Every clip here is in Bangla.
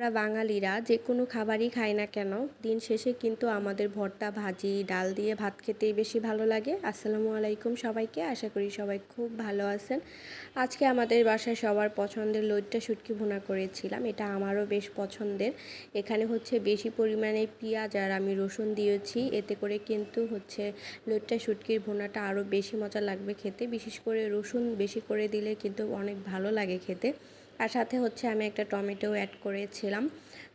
আমরা বাঙালিরা যে কোনো খাবারই খাই না কেন, দিন শেষে কিন্তু আমাদের ভর্তা, ভাজি, ডাল দিয়ে ভাত খেতেই বেশি ভালো লাগে। আসসালামু আলাইকুম সবাইকে, আশা করি সবাই খুব ভালো আছেন। আজকে আমাদের বাসায় সবার পছন্দের লইট্টা শুটকি ভুনা করেছিলাম। এটা আমারও বেশ পছন্দের। এখানে হচ্ছে বেশি পরিমাণে পেঁয়াজ আর আমি রসুন দিয়েছি। এতে করে কিন্তু হচ্ছে লইট্টা শুটকির ভুনাটা আরও বেশি মজা লাগবে খেতে। বিশেষ করে রসুন বেশি করে দিলে কিন্তু অনেক ভালো লাগে খেতে। আর সাথে হচ্ছে আমি একটা টমেটো অ্যাড করেছিলাম।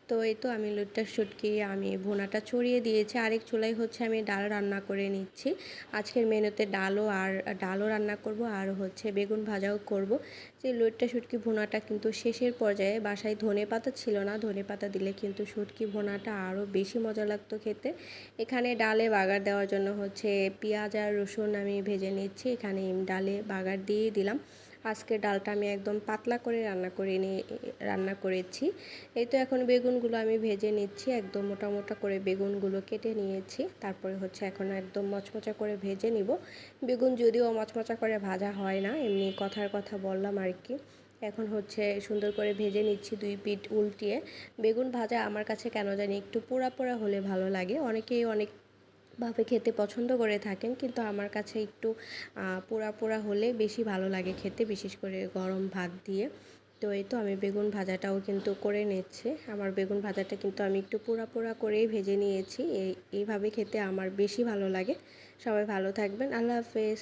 তো এই তো আমি লুটটা, শুটকি, আমি ভুনাটা ছড়িয়ে দিয়েছি। আরেক চুলাই হচ্ছে আমি ডাল রান্না করে নিচ্ছি। আজকের মেনুতে ডালও আর, ডালও রান্না করব আর হচ্ছে বেগুন ভাজাও করব। যে লুটটা, শুটকি, ভুনাটা কিন্তু শেষের পর্যায়ে বাসায় ধনে পাতা ছিল না। ধনে পাতা দিলে কিন্তু শুটকি, ভুনাটা আরও বেশি মজা লাগতো খেতে। এখানে ডালে বাগার দেওয়ার জন্য হচ্ছে পেঁয়াজ আর রসুন আমি ভেজে নিচ্ছি। এখানে ডালে বাগার দিয়ে দিলাম। আজকে ডালটা আমি একদম পাতলা করে রান্না করে নিয়ে রান্না করেছি। এই তো এখন বেগুনগুলো আমি ভেজে নিচ্ছি, একদম মোটা মোটা করে বেগুনগুলো কেটে নিয়েছি। তারপরে হচ্ছে এখন একদম মচমচা করে ভেজে নিব। বেগুন যদিও মচমচা করে ভাজা হয় না, এমনি কথার কথা বললাম আর কি। এখন হচ্ছে সুন্দর করে ভেজে নিচ্ছি দুই পিঠ উল্টিয়ে। বেগুন ভাজা আমার কাছে কেন জানি একটু পোড়া পোড়া হলে ভালো লাগে। অনেকেই অনেক ভাবে খেতে পছন্দ করে থাকেন, কিন্তু আমার কাছে একটু পোড়া পোড়া হলে বেশি ভালো লাগে খেতে, বিশেষ করে গরম ভাত দিয়ে। তো এই তো আমি বেগুন ভাজাটাও কিন্তু করে নিচ্ছে। আমার বেগুন ভাজাটা কিন্তু আমি একটু পোড়া পোড়া করেই ভেজে নিয়েছি। এই এইভাবে খেতে আমার বেশি ভালো লাগে। সবাই ভালো থাকবেন। আল্লাহ হাফেজ।